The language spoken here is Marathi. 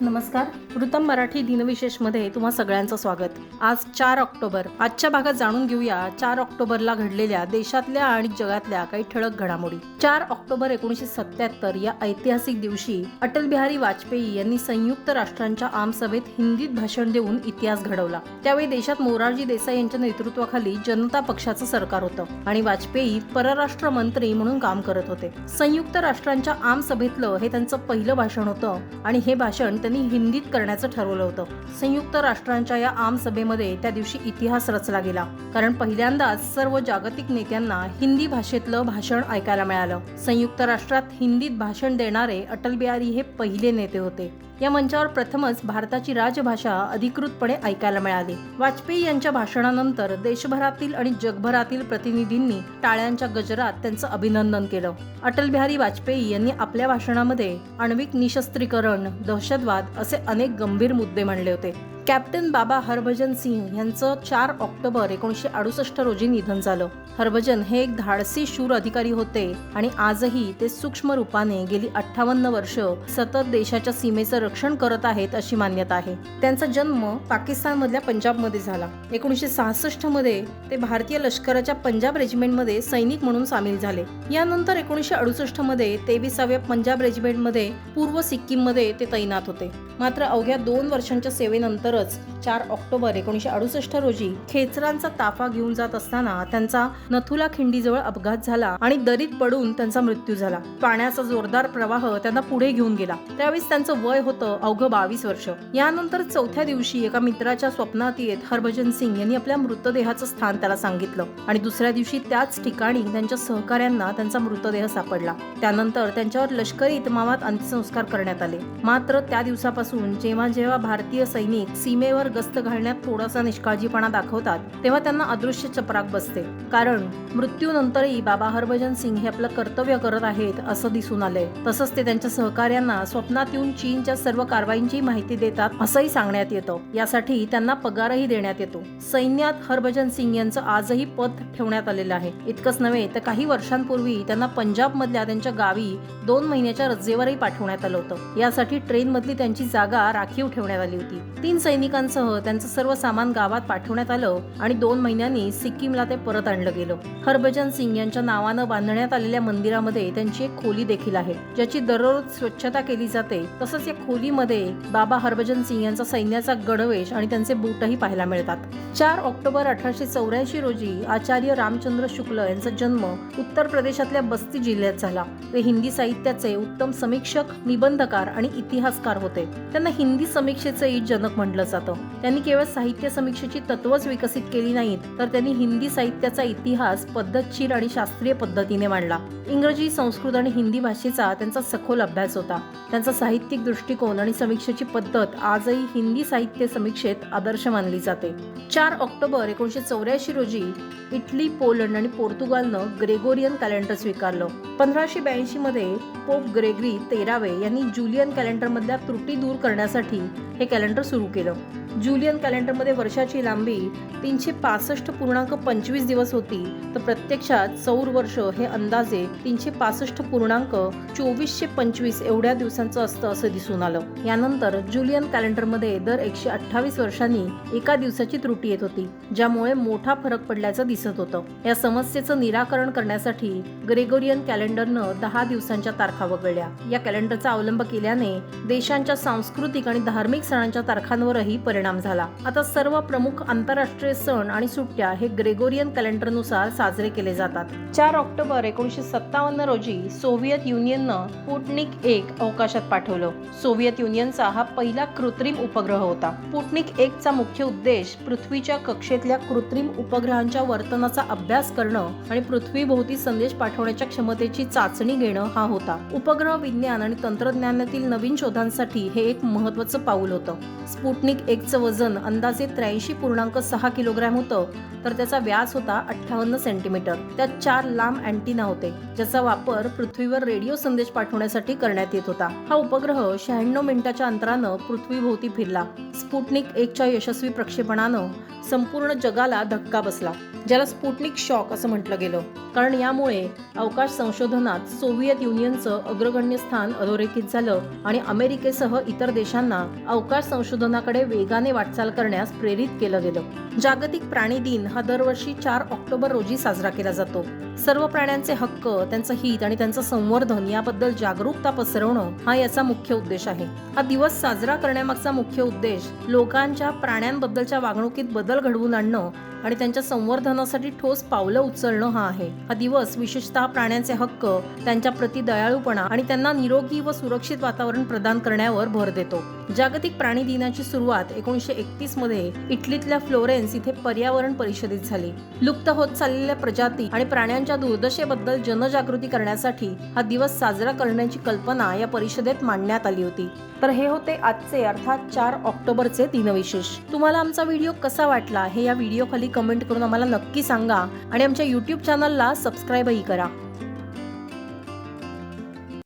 नमस्कार. वृत्तम मराठी दिनविशेषमध्ये तुम्हा सगळ्यांचं स्वागत. आज चार ऑक्टोबर. आजच्या भागात जाणून घेऊया चार ऑक्टोबरला घडलेल्या देशातल्या आणि जगातल्या काही ठळक घडामोडी. चार ऑक्टोबर एकोणीसशे सत्याहत्तर या ऐतिहासिक दिवशी अटल बिहारी वाजपेयी यांनी संयुक्त राष्ट्रांच्या आमसभेत हिंदीत भाषण देऊन इतिहास घडवला. त्यावेळी देशात मोरारजी देसाई यांच्या नेतृत्वाखाली जनता पक्षाचं सरकार होतं आणि वाजपेयी परराष्ट्र मंत्री म्हणून काम करत होते. संयुक्त राष्ट्रांच्या आमसभेतलं हे त्यांचं पहिलं भाषण होतं आणि हे भाषण त्यांनी हिंदीत करण्याचं ठरवलं होतं. संयुक्त राष्ट्रांच्या या आमसभेमध्ये त्या दिवशी इतिहास रचला गेला. कारण पहिल्यांदाच सर्व जागतिक नेत्यांना हिंदी भाषेतलं भाषण ऐकायला मिळालं. संयुक्त राष्ट्रात हिंदीत भाषण देणारे अटल बिहारी हे पहिले नेते होते. या मंचावर प्रथमच भारताची राजभाषा अधिकृतपणे ऐकायला मिळाली. वाजपेयी यांच्या भाषणानंतर देशभरातील आणि जगभरातील प्रतिनिधींनी टाळ्यांच्या गजरात त्यांचं अभिनंदन केलं. अटल बिहारी वाजपेयी यांनी आपल्या भाषणामध्ये आण्विक निशस्त्रीकरण दहशतवाद असे अनेक गंभीर मुद्दे मांडले होते. कॅप्टन बाबा हरभजन सिंह यांचं चार ऑक्टोबर एकोणीसशे अडुसष्ट रोजी निधन झालं. हरभजन हे एक धाडसी शूर अधिकारी होते आणि आजही ते सूक्ष्म रूपाने गेली अठ्ठावन्न वर्ष सतत देशाच्या सीमेचं रक्षण करत आहेत अशी मान्यता आहे. त्यांचा जन्म पाकिस्तानमधल्या पंजाबमध्ये झाला. एकोणीसशे सहासष्टमध्ये ते भारतीय लष्कराच्या पंजाब रेजिमेंटमध्ये सैनिक म्हणून सामील झाले. यानंतर एकोणीसशे अडुसष्टमध्ये तेविसाव्या पंजाब रेजिमेंटमध्ये पूर्व सिक्कीममध्ये ते तैनात होते. मात्र अवघ्या दोन वर्षांच्या सेवेनंतर सेवेनंतरच चार ऑक्टोबर एकोणीसशे अडुसष्ट रोजी खेचरांचा ताफा घेऊन जात असताना त्यांचा नथुला खिंडीजवळ अपघात झाला आणि दरीत पडून त्यांचा मृत्यू झाला. पाण्याचा जोरदार प्रवाह त्यांना पुढे घेऊन गेला. त्यावेळेस त्यांचं वय होतं अवघं बावीस वर्ष. यानंतर चौथ्या दिवशी एका मित्राच्या स्वप्नात येत हरभजन सिंग यांनी आपल्या मृतदेहाचं स्थान त्याला सांगितलं आणि दुसऱ्या दिवशी त्याच ठिकाणी त्यांच्या सहकाऱ्यांना त्यांचा मृतदेह सापडला. त्यानंतर त्यांच्यावर लष्करी इतमामात अंत्यसंस्कार करण्यात आले. मात्र त्या दिवसापासून जेव्हा जेव्हा भारतीय सैनिक सीमेवर गस्त घालण्यात थोडासा निष्काळजीपणा दाखवतात तेव्हा त्यांना अदृश्य चपराक बसते. कारण मृत्यूनंतरही बाबा हरभजन सिंग हे आपलं कर्तव्य करत आहेत असं दिसून आलंय. तसंच ते त्यांच्या सहकार्यांना स्वप्नात येऊन चीनच्या सर्व कारवाईंची माहिती देतात असंही सांगण्यात येतं. यासाठी त्यांना पगारही देण्यात येतो. सैन्यात हरभजन सिंग यांचं आजही पद ठेवण्यात आलेलं आहे. इतकंच नव्हे तर काही वर्षांपूर्वी त्यांना पंजाब मधल्या त्यांच्या गावी दोन महिन्याच्या रजेवरही पाठवण्यात आलं होतं. यासाठी ट्रेन मधली त्यांची जागा राखीव ठेवण्यात आली होती. तीन सैनिकांसह त्यांचं सर्व सामान गावात पाठवण्यात आलं आणि दोन महिन्यांनी सिक्कीमला ते परत आणलं गेलं. हरभजन सिंग यांच्या नावानं बांधण्यात आलेल्या मंदिरामध्ये त्यांची एक खोली देखील आहे ज्याची दररोज स्वच्छता केली जाते. तसंच या खोलीमध्ये बाबा हरभजन सिंग यांचा सैन्याचा गडवेश आणि त्यांचे बूटही पाहायला मिळतात. चार ऑक्टोबर अठराशे चौऱ्याऐंशी रोजी आचार्य रामचंद्र शुक्ल यांचा जन्म उत्तर प्रदेशातल्या बस्ती जिल्ह्यात झाला. ते हिंदी साहित्याचे उत्तम समीक्षक निबंधकार आणि इतिहासकार होते. त्यांना हिंदी समीक्षेचंही जनक म्हटलं जातं. त्यांनी केवळ साहित्य समीक्षेची तत्वच विकसित केली नाहीत तर त्यांनी हिंदी साहित्याचा इतिहास पद्धतशीर आणि शास्त्रीय पद्धतीने मांडला. इंग्रजी संस्कृत आणि हिंदी भाषेचा त्यांचा सखोल अभ्यास होता. त्यांचा साहित्यिक दृष्टिकोन आणि समीक्षेची पद्धत आजही हिंदी साहित्य समीक्षेत आदर्श मानली जाते. चार ऑक्टोबर एकोणीशे चौऱ्याऐंशी रोजी इटली पोलंड आणि पोर्तुगालनं ग्रेगोरियन कॅलेंडर स्वीकारलं. पंधराशे ब्याऐंशी मध्ये पोप ग्रेगरी तेरावे यांनी जुलियन कॅलेंडरमधल्या त्रुटी दूर करण्यासाठी हे कॅलेंडर सुरू केलं. जुलियन कॅलेंडरमध्ये वर्षाची लांबी तीनशे पासष्ट पूर्णांक पंचवीस दिवस होती. तर प्रत्यक्षात सौर वर्ष हे अंदाजे तीनशे पासष्ट पूर्णांक चोवीसशे पंचवीस एवढ्या दिवसांचं असतं असं दिसून आलं. यानंतर जुलियन कॅलेंडरमध्ये दर एकशे अठ्ठावीस वर्षांनी एका दिवसाची त्रुटी येत होती ज्यामुळे मोठा फरक पडल्याचं दिसत होतं. या समस्येचं निराकरण करण्यासाठी ग्रेगोरियन कॅलेंडरनं दहा दिवसांच्या तारखा वगळल्या. या कॅलेंडरचा अवलंब केल्याने देशांच्या सांस्कृतिक आणि धार्मिक सणांच्या तारखांवरही परिणाम झाला. आता सर्व प्रमुख आंतरराष्ट्रीय सण आणि सुट्ट्या हे ग्रेगोरियन कॅलेंडरनुसार साजरे केले जातात. चार ऑक्टोबर एकोणीसशे सत्तावन्न रोजी सोव्हिएत युनियननं पुटनिक एक अवकाशात पाठवलं. सोव्हिएत युनियनचा हा पहिला कृत्रिम उपग्रह होता. पुटनिक एक चा मुख्य उद्देश पृथ्वीच्या कक्षेतल्या कृत्रिम उपग्रहांच्या वर्तनाचा अभ्यास करणं आणि पृथ्वीभोवती संदेश पाठवण्याच्या क्षमतेची चाचणी घेणं हा होता. उपग्रह विज्ञान आणि तंत्रज्ञानातील नवीन शोधांसाठी हे एक महत्वाचं पाऊल होतं. स्पुटनिक एकचं वजन अंदाजे त्र्याऐंशी पूर्णांक सहा किलोग्रॅम होतं तर त्याचा व्यास होता अठ्ठावन्न सेंटीमीटर त्यात चार लांब अँटिना होते ज्याचा वापर पृथ्वीवर रेडिओ संदेश पाठवण्यासाठी करण्यात येत होता. हा उपग्रह शहाण्णव मिनिटाच्या अंतरानं पृथ्वीभोवती फिरला. स्पुटनिक एकच्या यशस्वी प्रक्षेपणानं संपूर्ण जगाला धक्का बसला ज्याला स्पुटनिक शॉक असं म्हटलं गेलं. कारण यामुळे अवकाश संशोधनात सोव्हिएत युनियनचं अग्रगण्य स्थान अधोरेखित झालं आणि अमेरिकेसह इतर देशांना अवकाश संशोधनाकडे वेगाने वाटचाल करण्यास प्रेरित केलं गेलं. जागतिक प्राणी दिन हा दरवर्षी चार ऑक्टोबर रोजी साजरा केला जातो. सर्व प्राण्यांचे हक्क त्यांचं हित आणि त्यांचं संवर्धन याबद्दल जागरूकता पसरवणं हा याचा मुख्य उद्देश आहे. हा दिवस साजरा करण्यामागचा मुख्य उद्देश लोकांच्या प्राण्यांबद्दलच्या वागणुकीत बदल घडवून आणणं आणि त्यांच्या संवर्धनासाठी ठोस पावलं उचलणं हा आहे. हा दिवस विशेषतः प्राण्यांचे हक्क त्यांच्या प्रति दयाळूपणा आणि त्यांना निरोगी व सुरक्षित वातावरण प्रदान करण्यावर भर देतो. जागतिक प्राणी दिनाची सुरुवात एकोणीसशे एकतीसमध्ये इटलीतल्या फ्लोरेन्स इथे पर्यावरण परिषदेत झाली. लुप्त होत चाललेल्या प्रजाती आणि प्राण्यांच्या दुर्दशेबद्दल जनजागृती करण्यासाठी हा दिवस साजरा करण्याची कल्पना या परिषदेत मांडण्यात आली होती. तर हे होते आजचे अर्थात चार ऑक्टोबरचे दिनविशेष. तुम्हाला आमचा व्हिडिओ कसा वाटला हे या व्हिडिओ खाली कमेंट करून आम्हाला नक्की सांगा आणि आमच्या युट्यूब चॅनलला सबस्क्राईबही करा.